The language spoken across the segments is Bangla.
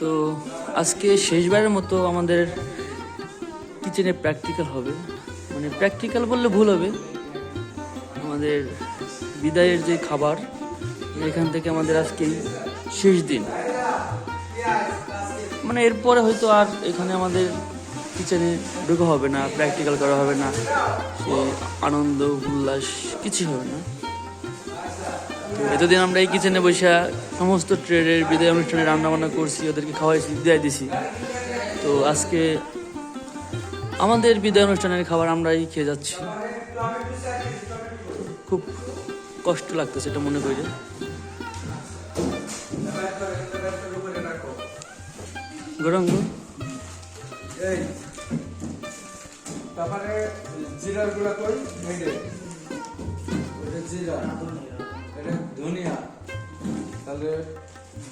তো আজকে শেষবারের মতো আমাদের কিচেনে প্র্যাকটিক্যাল হবে। মানে প্র্যাকটিক্যাল বললে ভুল হবে। আমাদের বিদায়ের যে খাবার, এখান থেকে আমাদের আজকে শেষ দিন। মানে এরপরে হয়তো আর এখানে আমাদের কিচেনে ঢুকা হবে না প্র্যাকটিক্যাল করা হবে না। সে আনন্দ, উল্লাস, কিছুই হবে না। এতদিন আমরা এই কিচেনে বসে সমস্ত ট্রেডের বিদায় অনুষ্ঠানে রান্না বান্না করছি, ওদেরকে খাওয়াইছি, বিদায় দিছি। তো আজকে আমাদের বিদায় অনুষ্ঠানের খাবার আমরাই খেয়ে যাচ্ছি। খুব কষ্ট লাগতেছে এটা মনে করি গরম তারপরে জিরার গুঁড়া জিরা। এটা ধনিয়া। তাহলে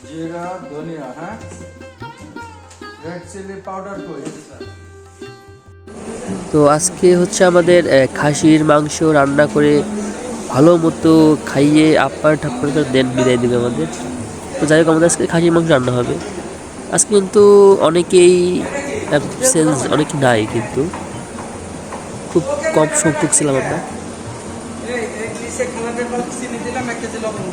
জিরা, ধনিয়া হ্যাঁ? রেড চিলি পাউডার কই? তো আজকে হচ্ছে আমাদের খাসির মাংস রান্না করে ভালো মতো খাইয়ে আপ্পার ঠাপ্পার করে দেন বিদায় দেবে আমাদের। তো যাই হোক, আমাদের আজকে খাসির মাংস রান্না হবে। আজকে কিন্তু অনেকেই অ্যাবসেন্স অনেক নাই কিন্তু। খুব কম সংখ্যক ছিলাম আমরা। এক নিচে পাল চিনি দিলাম, এক কেজি লবণ।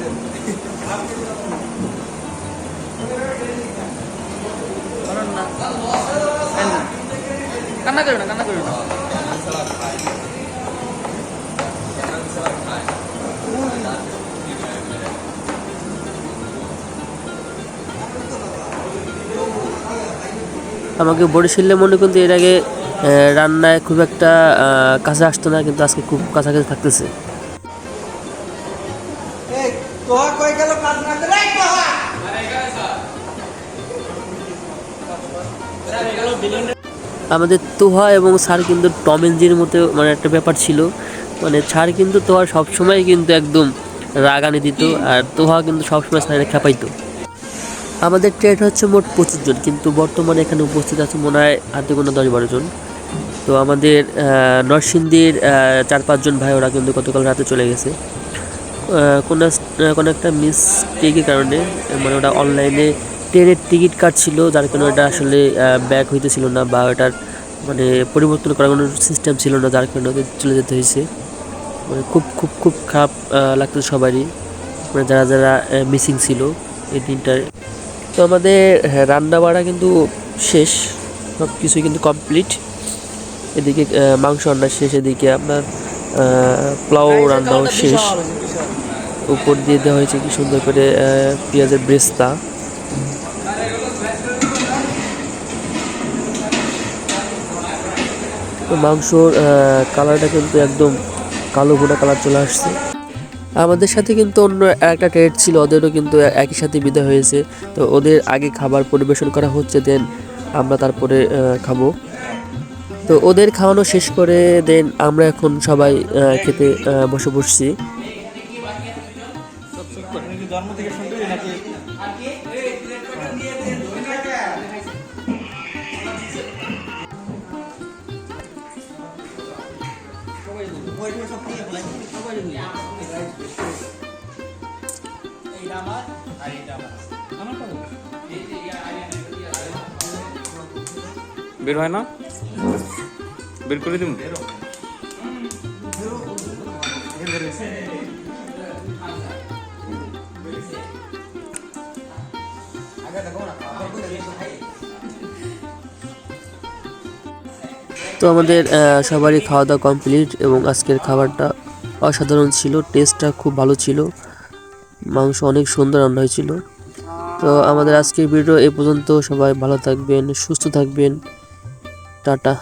কান্না করো না, কান্না করো না। আমাকে বরিশালে মনে কিন্তু এর আগে রান্নায় খুব একটা কাছে আসতো না, কিন্তু আজকে খুব কাছাকাছি থাকতেছে। তোহা গেল কাজ না করে তোহা! আমাদের তোহা এবং স্যার কিন্তু টম এন্ড জেরির মতো মানে একটা ব্যাপার ছিল। মানে স্যার কিন্তু তোহা সবসময় কিন্তু একদম রাগানি দিত আর তোহা কিন্তু সবসময় স্যারের খেপাইতো আমাদের ট্রেড হচ্ছে মোট পঁচিশ জন, কিন্তু বর্তমানে এখানে উপস্থিত আছে মনে হয় হাতে কোনো দশ বারো জন। তো আমাদের নরসিংদীর চার পাঁচজন ভাই ওরা কিন্তু গতকাল রাতে চলে গেছে। কোনো কোনো একটা মিসটেকের কারণে মানে ওটা অনলাইনে ট্রেনের টিকিট কাটছিল যার কারণে ওটা আসলে ব্যাক হইতেছিল না বা ওটার মানে পরিবর্তন করার কোনো সিস্টেম ছিল না যার কারণে ওদের চলে যেতে হয়েছে। মানে খুব খুব খুব খারাপ লাগতো সবারই। মানে যারা যারা মিসিং ছিল এই দিনটায়। তো আমাদের হ্যাঁ, রান্না বাড়া কিন্তু শেষ সব কিছুই কিন্তু কমপ্লিট এদিকে মাংস রান্না শেষ এদিকে আপনার পোলাও রান্নাও শেষ। উপর দিয়ে দেওয়া হয়েছে কি সুন্দর করে পেঁয়াজের ব্রেস্তা। তো মাংসর কালারটা কিন্তু একদম কালো ভুনা কালার চলে আসছে। আমাদের সাথে কিন্তু অন্য একটা ট্রেড ছিল ওদেরও কিন্তু একই সাথে বিদায় হয়েছে। তো ওদের আগে খাবার পরিবেশন করা হচ্ছে দেন আমরা তারপরে খাব। তো ওদের খাওয়ানো শেষ করে দেন আমরা এখন সবাই খেতে বসে বসছি। বের হয় না? বের করে দিন তো আমাদের সবারই খাওয়া দাওয়া কমপ্লিট এবং আজকের খাবারটা অসাধারণ ছিল, টেস্টটা খুব ভালো ছিল, মাংস অনেক সুন্দর রান্না হয়েছিল। তো আমাদের আজকের ভিডিও এ পর্যন্ত সবাই ভালো থাকবেন, সুস্থ থাকবেন। টাটা